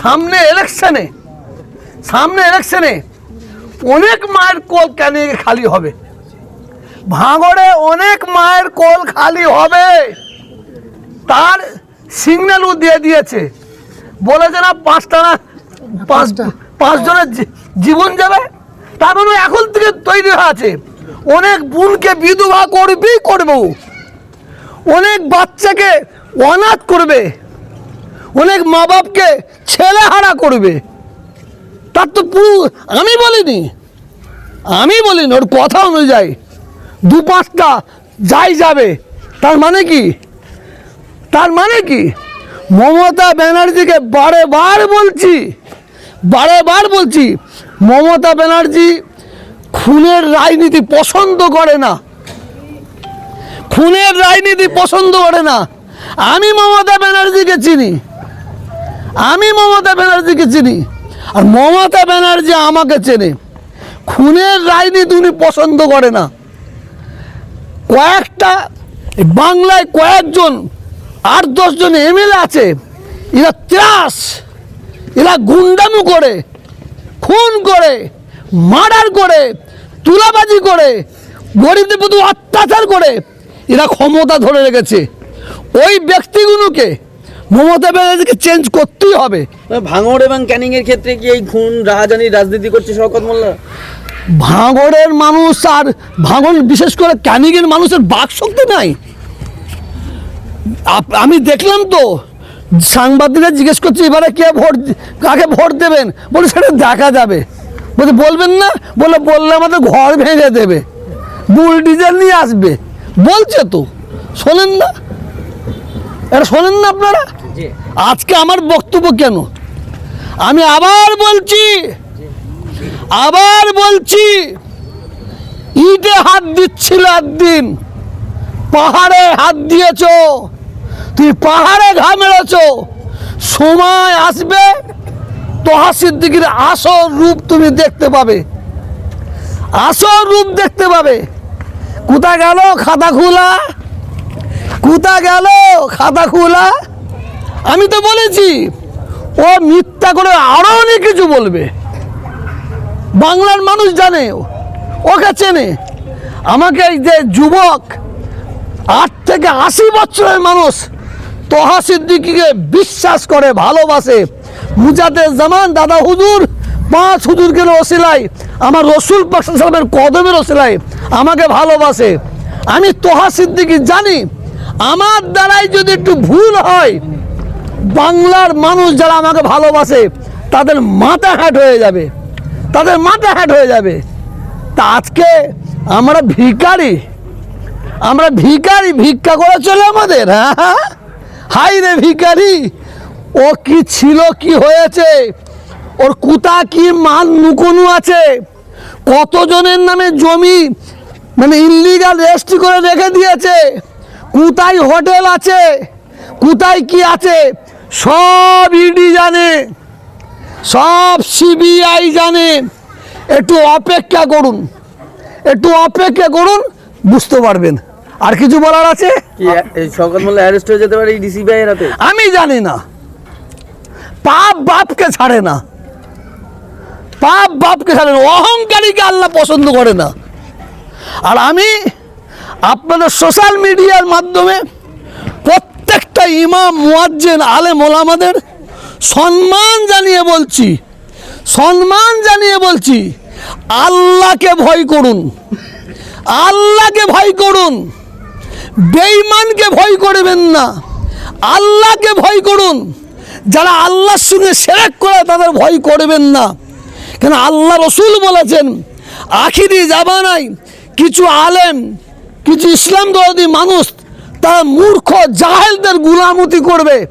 সামনে ইলেকশনে সামনে ইলেকশনে অনেক মায়ের কোল কেন খালি হবে? ভাঙড়ে অনেক মায়ের কোল খালি হবে। তার সিগন্যালও দিয়ে দিয়েছে। বলেছে না পাঁচটা না পাঁচ পাঁচজনের জীবন যাবে। তার মানে এখন থেকে তৈরি হয়ে আছে অনেক বোনকে বিধবা করবেই করবে অনেক বাচ্চাকে অনাথ করবে। অনেক মা বাপকে ছেলে হারা করবে। তার তো পুরো, আমি বলিনি আমি বলিনি, ওর কথা অনুযায়ী দু পাঁচটা যাই যাবে। তার মানে কি? তার মানে কি? মমতা ব্যানার্জিকে বারে বার বলছি বারে বার বলছি, মমতা ব্যানার্জি খুনের রাজনীতি পছন্দ করে না। খুনের রাজনীতি পছন্দ করে না। আমি মমতা ব্যানার্জিকে চিনি। আমি মমতা ব্যানার্জিকে চিনি, আর মমতা ব্যানার্জি আমাকে চেনে। খুনের রাজনীতি উনি পছন্দ করে না। কয়েকটা বাংলায় কয়েকজন, আট দশজন এমএলএ আছে, এরা ত্রাস, এরা গুন্ডামু করে, খুন করে, মার্ডার করে, তুলাবাজি করে গরিবদের প্রতি অত্যাচার করে, এরা ক্ষমতা ধরে রেখেছে। ওই ব্যক্তিগুলোকে মমতা ব্যানার্জিকে চেঞ্জ করতেই হবে। ভাঙড় এবং ক্যানিং এর ক্ষেত্রে কি এই খুন রাহাজানি রাজনীতি করছে শওকত মোল্লা? ভাঙড়ের মানুষ আর ভাঙড় বিশেষ করে ক্যানিংয়ের মানুষের বাক শক্তি নাই। আমি দেখলাম তো সাংবাদিকরা জিজ্ঞেস করছে এবারে কে ভোট কাকে ভোট দেবেন? বলে সেটা দেখা যাবে। বলছে বলবেন না? বলে বললে আমাদের ঘর ভেঙে দেবে। বুল ডিজেল নিয়ে আসবে। বলছে তো। শোনেন না? এটা শোনেন না আপনারা? আজকে আমার বক্তব্য কেন? আমি আবার বলছি আবার বলছি ইটে হাত দিচ্ছিল একদিন। পাহাড়ে হাত দিয়েছ। তুই পাহাড়ে ঘা মেরেছ। সময় আসবে তোহা সিদ্দিকির আসল রূপ তুমি দেখতে পাবে। আসল রূপ দেখতে পাবে। কোথায় গেল খাতা খোলা? কোথা গেল, খাতা খোলা। আমি তো বলেছি, ও মিথ্যা করে আরও অনেক কিছু বলবে। বাংলার মানুষ জানে, ওকে চেনে। আমাকে এই যে যুবক, আট থেকে আশি বছরের মানুষ, তোহা সিদ্দিকিকে বিশ্বাস করে, ভালোবাসে। মুজাদের জামান, দাদা হুজুর, পাঁচ হুজুরকে ওসিলাই আমার রসুল পাকসালামের কদমের ওসিলাই আমাকে ভালোবাসে। আমি তোহা সিদ্দিকি জানি আমার দ্বারাই যদি একটু ভুল হয়, বাংলার মানুষ যারা আমাকে ভালোবাসে, তাদের মাথা হ্যাট হয়ে যাবে। তাদের মাথা হ্যাট হয়ে যাবে। তা আজকে আমরা ভিখারি আমরা ভিখারি ভিক্ষা করে চলে আমাদের হ্যাঁ? হাই রে ভিখারি, ও কি ছিল, কি হয়েছে? ওর কুতা কি মান নুকোনু আছে? কতজনের নামে জমি মানে ইলিগাল রেজিস্ট্রি করে রেখে দিয়েছে? কোথায় হোটেল আছে? কোথায় কি আছে? সব ইডি জানে। সব সিবিআই জানে। একটু অপেক্ষা করুন। একটু অপেক্ষা করুন বুঝতে পারবেন। আর কিছু বলার আছে? অ্যারেস্ট হয়ে যেতে পারে ডিসিবিআই হাতে? আমি জানি না। পাপ বাপকে ছাড়ে না। পাপ বাপকে ছাড়ে না। অহংকারীকে আল্লাহ পছন্দ করে না। আর আমি আপনাদের সোশ্যাল মিডিয়ার মাধ্যমে প্রত্যেকটা ইমাম, মুয়াজ্জেন, আলেম, ওলামাদের সম্মান জানিয়ে বলছি, সম্মান জানিয়ে বলছি, আল্লাহকে ভয় করুন, আল্লাহকে ভয় করুন, বেঈমানকে ভয় করবেন না, আল্লাহকে ভয় করুন, যারা আল্লাহর সঙ্গে সেরেক করে তাদের ভয় করবেন না। কেন আল্লাহ রসুল বলেছেন, আখিরি জামানায় কিছু আলেম কিছু ইসলাম দরদি মানুষ, তারা মূর্খ, জাহেলদের গুলামতি করবে।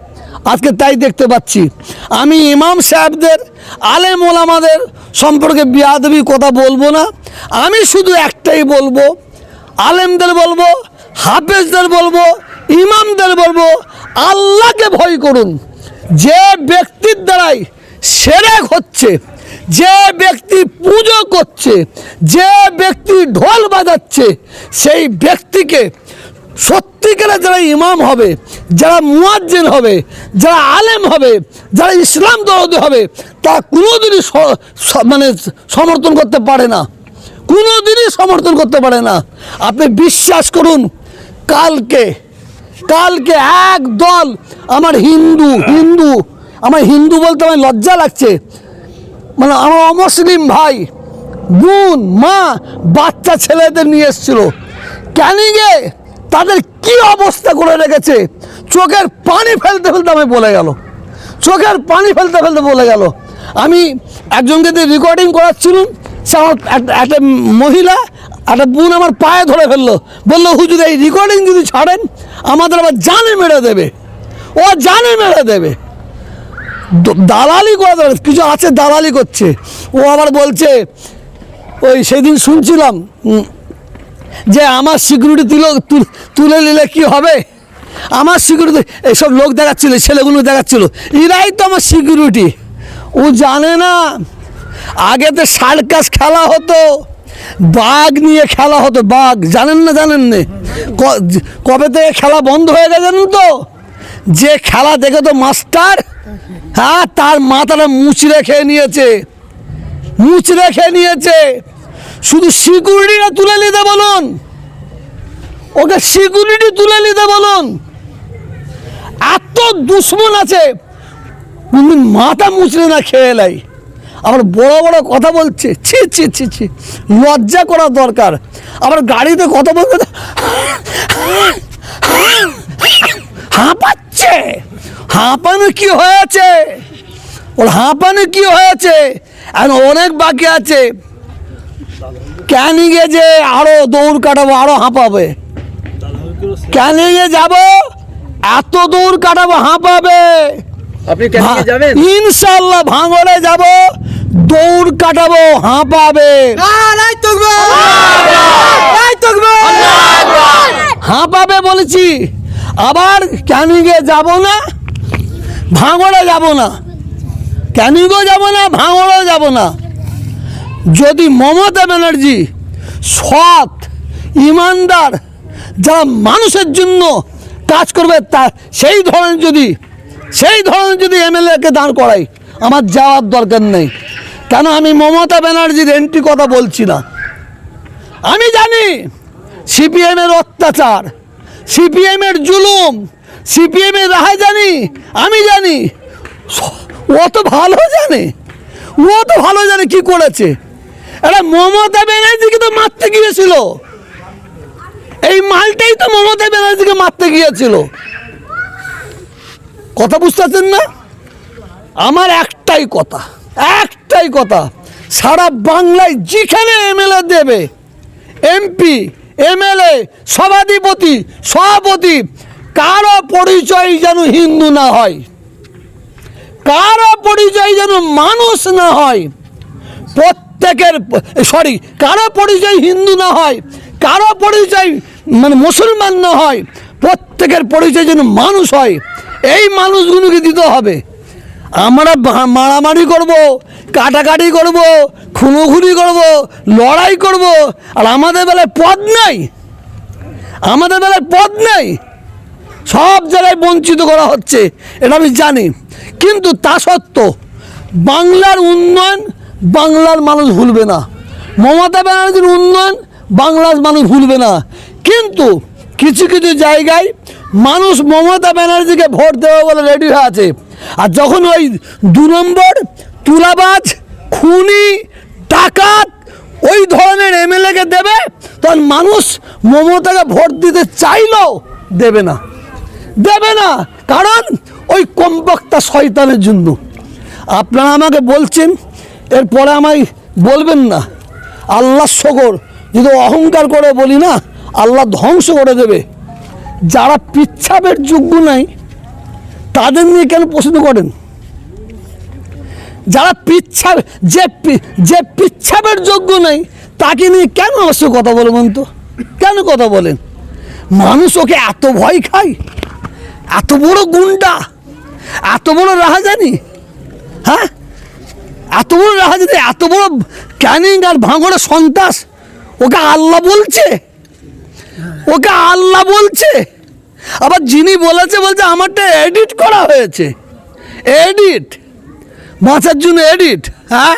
আজকে তাই দেখতে পাচ্ছি। আমি ইমাম সাহেবদের, আলেম ওলামাদের সম্পর্কে বিয়াদবি কথা বলব না। আমি শুধু একটাই বলব, আলেমদের বলব, হাফেজদের বলব, ইমামদের বলব, আল্লাহকে ভয় করুন। যে ব্যক্তির দ্বারাই সেরেক হচ্ছে। যে ব্যক্তি পুজো করছে, যে ব্যক্তি ঢোল বাজাচ্ছে, সেই ব্যক্তিকে সত্যিকারে যারা ইমাম হবে, যারা মুয়াজ্জিন হবে, যারা আলেম হবে, যারা ইসলাম দরদি হবে তা কোনোদিনই মানে সমর্থন করতে পারে না। কোনোদিনই সমর্থন করতে পারে না। আপনি বিশ্বাস করুন, কালকে কালকে এক দল আমার হিন্দু হিন্দু, আমার হিন্দু বলতে আমার লজ্জা লাগছে। মানে আমার অমুসলিম ভাই, বোন, মা, বাচ্চা ছেলেদের নিয়ে এসেছিল। ক্যানিংয়ে তাদের কি অবস্থা করে রেখেছে? চোখের পানি ফেলতে ফেলতে আমি বলে গেল। চোখের পানি ফেলতে ফেলতে বলে গেল। আমি একজনকে দিয়ে রেকর্ডিং করাচ্ছিলাম। সে আমার এক- একটা মহিলা, একটা বোন আমার পায়ে ধরে ফেলল। বলল, হুজুর, এই রেকর্ডিং যদি ছাড়েন, আমাদের আবার জানে মেরে দেবে। ও জানে মেরে দেবে। দালালি করে কিছু আছে দালালি করছে। ও আবার বলছে, ওই সেদিন শুনছিলাম যে আমার সিকিউরিটি তুলে তুল- নিলে কি হবে? আমার সিকিউরিটি এইসব লোক দেখাচ্ছিল, ছেলেগুলো দেখাচ্ছিল, এরাই তো আমার সিকিউরিটি ও জানে না, আগে তো সার্কাস খেলা হতো, বাঘ নিয়ে খেলা হতো, বাঘ, জানেন না জানেন না। কবে থেকে খেলা বন্ধ হয়ে গেছে জানেন তো? যে খেলা দেখে তো মাস্টার হ্যাঁ তার মাথাটা মুচড়ে খেয়ে নিয়েছে। মুচড়ে খেয়ে নিয়েছে। শুধু সিকিউরিটিটা তুলে নিতে বলুন। ওকে সিকিউরিটি তুলে নিতে বলুন। এত দুশ্মন আছে। কোনদিন মাথা মুচড়ে না খেয়ে এলাই আবার বড় বড় কথা বলছে। ছি ছি ছি ছি। লজ্জা করা দরকার। আবার গাড়িতে কথা বলতে হাঁপাচ্ছে। হাঁপানো কি হয়েছে? ওর হাঁপানো কি হয়েছে? এখন অনেক বাকি আছে। ক্যানিংয়ে যে আরও দৌড় কাটাবো আরও হাঁপাবে? ক্যানিংয়ে যাব? এত দৌড় কাটাবো হাঁপাবে? আপনি ক্যানিং যাবেন? ইনশাল্লাহ ভাঙড়ে যাব দৌড় কাটাবো হাঁপাবে। হাঁপাবে বলেছি। আবার ক্যানিংয়ে যাব না? ভাঙড়ে যাব না। ক্যানিংও যাব না ভাঙড়েও যাব না। যদি মমতা ব্যানার্জি সৎ, ইমানদার, যারা মানুষের জন্য কাজ করবে, তা সেই ধরনের যদি, সেই ধরনের যদি এমএলএকে দাঁড় করাই, আমার যাওয়ার দরকার নেই। কেন আমি মমতা ব্যানার্জির এন্ট্রি কথা বলছি না? আমি জানি, সিপিএমের অত্যাচার, সিপিএমের জুলুম সিপিএমের রাহাই জানি, আমি জানি। ও তো ভালো জানে? ও তো ভালো জানে কি করেছে? এটা মমতা ব্যানার্জিকে তো মারতে গিয়েছিল। এই মালটাই তো মমতা ব্যানার্জিকে মারতে গিয়েছিল। কথা বুঝতে পারছেন না? আমার একটাই কথা একটাই কথা, সারা বাংলায় যেখানে এমএলএ দেবে, এমপি, এমএলএ, সভাধিপতি, সভাপতি কারও পরিচয় যেন হিন্দু না হয়, কারও পরিচয় যেন মানুষ না হয়, প্রত্যেকের সরি কারও পরিচয় হিন্দু না হয়, কারও পরিচয় মানে মুসলমান না হয়, প্রত্যেকের পরিচয় যেন মানুষ হয়, এই মানুষগুলোকে দিতে হবে। আমরা মারামারি করব, কাটাকাটি করব, খুনোখুনি করব, লড়াই করব, আর আমাদের বেলায় পদ নাই, আমাদের বেলায় পদ নেই। সব জায়গায় বঞ্চিত করা হচ্ছে, এটা আমি জানি। কিন্তু তা সত্ত্বেও বাংলার উন্নয়ন বাংলার মানুষ ভুলবে না। মমতা ব্যানার্জির উন্নয়ন বাংলার মানুষ ভুলবে না। কিন্তু কিছু কিছু জায়গায় মানুষ মমতা ব্যানার্জিকে ভোট দেওয়া বলে রেডি হয়ে আছে। আর যখন ওই দু নম্বর, তুলাবাজ, খুনি, ডাকাত ওই ধরনের এমএলএকে দেবে, তখন মানুষ মমতাকে ভোট দিতে চাইলেও দেবে না। দেবে না। কারণ ওই কমবক্তা শয়তানের জন্য। আপনারা আমাকে বলছেন, এরপরে আমায় বলবেন না। আল্লাহ শকর, যদি অহংকার করে বলি না, আল্লাহ ধ্বংস করে দেবে। যারা পিচ্ছাবের যোগ্য নাই, তাদের নিয়ে কেন প্রশ্ন করেন? যারা পিচ্ছাব যে যে পিচ্ছাপের যোগ্য নাই, তাকে নিয়ে কেন অবশ্য কথা বলবেন তো? কেন কথা বলেন? মানুষ ওকে এত ভয় খায়? এত বড় গুন্ডা, এত বড় রাহাজানি হ্যাঁ? এত বড় রাহাজানি, এত বড় ক্যানিং আর ভাঙড়ের সন্ত্রাস, ওকে আল্লাহ বলছে, ওকে আল্লাহ বলছে। আবার যিনি বলেছে বলছে আমারটা এডিট করা হয়েছে এডিট বাঁচার জন্য এডিট হ্যাঁ?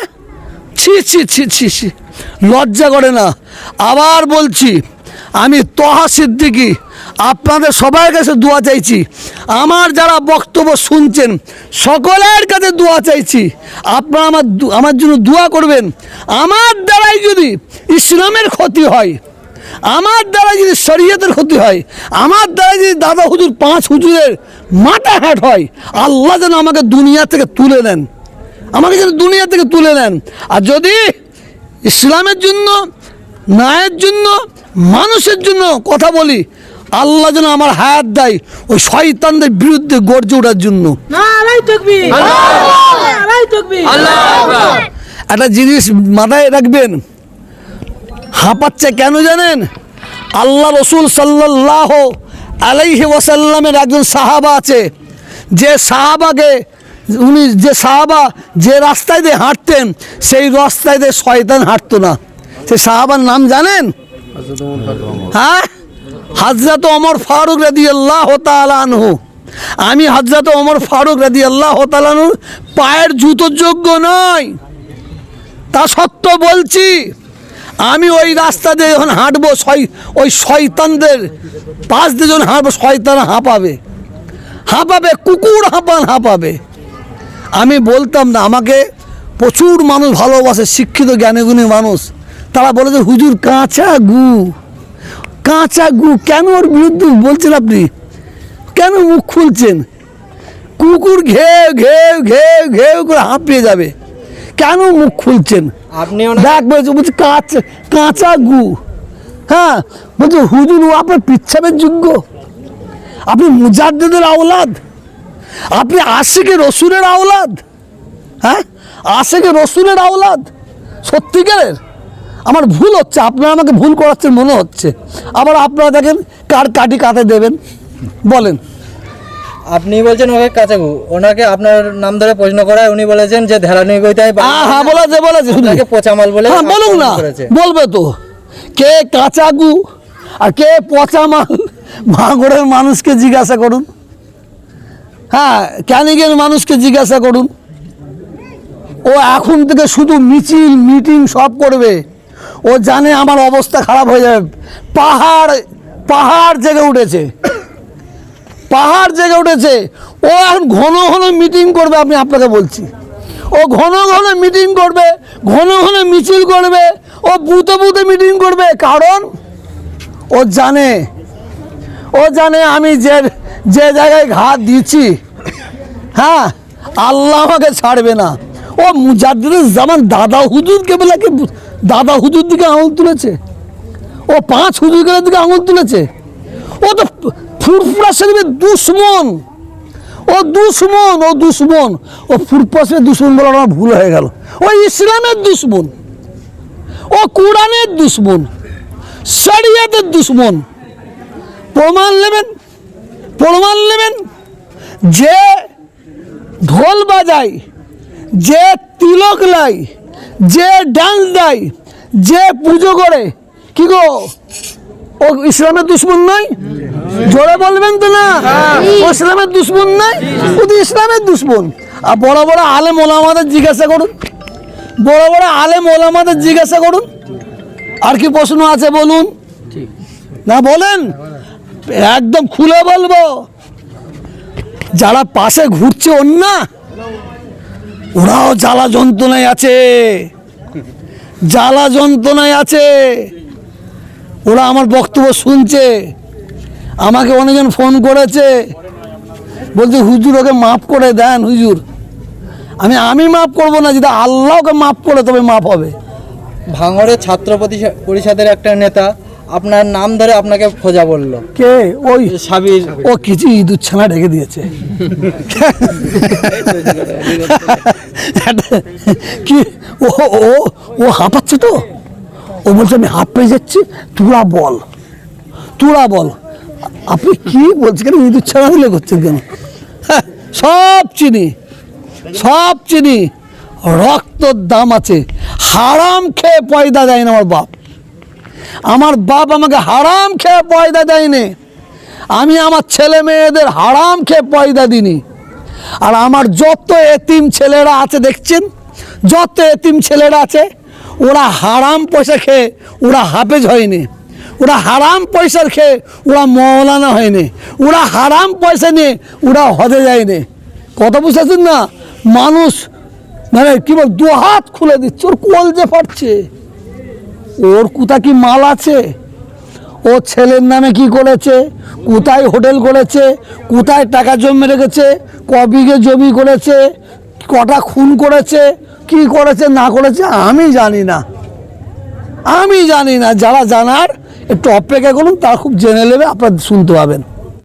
ছি ছি ছি ছি ছি, লজ্জা করে না। আবার বলছি, আমি তহা সিদ্দিকি আপনাদের সবার কাছে দোয়া চাইছি। আমার যারা বক্তব্য শুনছেন, সকলের কাছে দোয়া চাইছি। আপনারা আমার আমার জন্য দোয়া করবেন। আমার দ্বারাই যদি ইসলামের ক্ষতি হয়, আমার দ্বারা যদি শরীয়তের ক্ষতি হয়, আমার দ্বারা যদি দাদা হুজুর, পাঁচ হুজুরের মাথা হ্যাট হয়, আল্লাহ যেন আমাকে দুনিয়া থেকে তুলে নেন। আমাকে যেন দুনিয়া থেকে তুলে নেন। আর যদি ইসলামের জন্য, ন্যায়ের জন্য, মানুষের জন্য কথা বলি আল্লাহ যেন আমার হায়াত দেয় ওই শয়তানদের বিরুদ্ধে গর্জে ওঠার জন্য। একটা জিনিস মাথায় রাখবেন হাঁপাচ্ছে কেন জানেন? আল্লাহ রসুল সাল্লাহ আলাইহি ওয়াসাল্লামের একজন সাহাবা আছে। যে সাহাবাকে উনি যে সাহাবা যে রাস্তায় দিয়ে হাঁটতেন সেই রাস্তায় দিয়ে শয়তান হাঁটতো না। সেই সাহাবার নাম জানেন? হ্যাঁ? হাজরত অমর ফারুক রাদি আল্লাহ তালানহু আমি হাজরত অমর ফারুক রাদি আল্লাহ তালানহু পায়ের জুতোর যোগ্য নয় তা সত্ত্বেও বলছি, আমি ওই রাস্তা দিয়ে যখন হাঁটবো ওই শয়তানদের পাশ দিয়ে যখন হাঁটবো, শয়তান হাঁপাবে। হাঁপাবে, কুকুর হাঁপান হাঁপাবে। আমি বলতাম না, আমাকে প্রচুর মানুষ ভালোবাসে, শিক্ষিত, জ্ঞানীগুণী মানুষ। তারা বলে যে, হুজুর কাঁচা গু। কাঁচা গু কেন ওর বিরুদ্ধে বলছেন আপনি? কেন মুখ খুলছেন? কুকুর ঘেউ ঘেউ ঘেউ ঘেউ করে হাঁপিয়ে যাবে। কেন মুখ খুলছেন? আপনি দেখ বলছে বলছে কাঁচা কাঁচা গু। হ্যাঁ বলছে হুজুর ও আপনার পিচ্ছাবের যোগ্য। আপনি মুজাদ্দেদের আওলাদ। আপনি আশিকে রসুলের আওলাদ। হ্যাঁ আশিকে রসুলের আওলাদ। সত্যিকারের? আমার ভুল হচ্ছে আপনারা আমাকে ভুল করাচ্ছেন মনে হচ্ছে। আবার আপনারা দেখেন কার কাটি কাতে দেবেন। বলেন। আপনি বলছেন ওকে কাচাগু ওনাকে আপনার নাম ধরে প্রশ্ন করায় উনি বলেছেন যে ধেলানি গইতাই হ্যাঁ বলেছে বলেছে। আপনাকে পচামাল বলে হ্যাঁ বলুক না। বলবে তো। কে কাঁচা গু আর কে পচা মাল ভাঙড়ের মানুষকে জিজ্ঞাসা করুন। হ্যাঁ ক্যানিকের মানুষকে জিজ্ঞাসা করুন। ও এখন থেকে শুধু মিছিল মিটিং সব করবে। ও জানে আমার অবস্থা খারাপ হয়ে যাবে। পাহাড় পাহাড় জেগে উঠেছে। পাহাড় জেগে উঠেছে। ও এখন ঘন ঘন মিটিং করবে আমি আপনাকে বলছি। ও ঘন ঘন মিটিং করবে, ঘন ঘন মিছিল করবে, ও বুথে বুথে মিটিং করবে। কারণ ও জানে ও জানে আমি যে যে জায়গায় ঘাত দিচ্ছি হ্যাঁ আল্লাহ আমাকে ছাড়বে না। ও মুজাদ্দিদের জামান দাদা হুজুরকে বলে কি দাদা হুজুর দিকে আঙুল তুলেছে। ও পাঁচ হুজুরের দিকে আঙুল তুলেছে। ও তো ফুরফুরা শরীফের দুশ্মন। ও দুশ্মন ও দুশ্মন। ও ফুরফুরা দুশ্মন বলা আমার ভুল হয়ে গেল। ও ইসলামের দুশ্মন। ও কোরআনের দুশ্মন। শরিয়াতের দুশ্মন। প্রমাণ নেবেন? প্রমাণ নেবেন? যে ঢোল বাজায়, যে তিলক লাই যে ডান্স দেয় যে পুজো করে কি গো? ও ইসলামের দুশ্মন নয়? জোরে বলবেন তো না? ও ইসলামের দুশ্মন নয়? ও তো ইসলামের দুশ্মন। আর বড় বড় আলেম ওলামাদের জিজ্ঞাসা করুন। বড় বড় আলেম ওলামাদের জিজ্ঞাসা করুন। আর কি প্রশ্ন আছে বলুন? না বলেন? একদম খুলে বলব। যারা পাশে ঘুরছে অন্যা ওরাও জ্বালা যন্ত্রণায় আছে। জ্বালা যন্ত্রণায় আছে। ওরা আমার বক্তব্য শুনছে। আমাকে অনেকজন ফোন করেছে। বলছে, হুজুর, ওকে মাফ করে দেন, হুজুর। আমি আমি মাফ করব না, যদি আল্লাহ ওকে মাফ করে, তবে মাফ হবে। ভাঙড়ের ছাত্র পরিষদের একটা নেতা আপনার নাম ধরে আপনাকে খোঁজা বলল। কে? ওই। সাবির। ও কিছু ইঁদুর ছানা ঢেকে দিয়েছে। কি? ও ও ও হাঁপাচ্ছে তো? ও বলছে আমি হাঁপিয়ে যাচ্ছি তোরা বল। তোরা বল। আপনি কি বলছেন কেন? ইঁদুর ছানা দিলে করছেন কেন? হ্যাঁ, সব চিনি। সব চিনি। রক্তর দাম আছে। হারাম খেয়ে পয়দা দেয় না আমার বাপ। আমার বাপ আমাকে হারাম খেয়ে পয়দা দেয়নি। আমি আমার ছেলে মেয়েদের হারাম খেয়ে পয়দা দিনি আর আমার যত এতিম ছেলেরা আছে, দেখছেন? যত এতিম ছেলেরা আছে, ওরা হারাম পয়সা খেয়ে ওরা হাফেজ হয়নি। ওরা হারাম পয়সার খেয়ে ওরা মৌলানা হয়নি। ওরা হারাম পয়সা নিয়ে ওরা হজে যায়নি। কথা বুঝতেছেন না? মানুষ মানে কি বল দু হাত খুলে দিচ্ছে, ওর কল যে ফাটছে। ওর কোথা কি মাল আছে? ও ছেলের নামে কি করেছে? কোথায় হোটেল করেছে? কোথায় টাকা জমে রেখেছে? ক বিঘে জমি করেছে? কটা খুন করেছে? কি করেছে? না করেছে? আমি জানি না। আমি জানি না। যারা জানার, একটু অপেক্ষা করুন, তারা খুব জেনে নেবে, আপনার শুনতে পাবেন।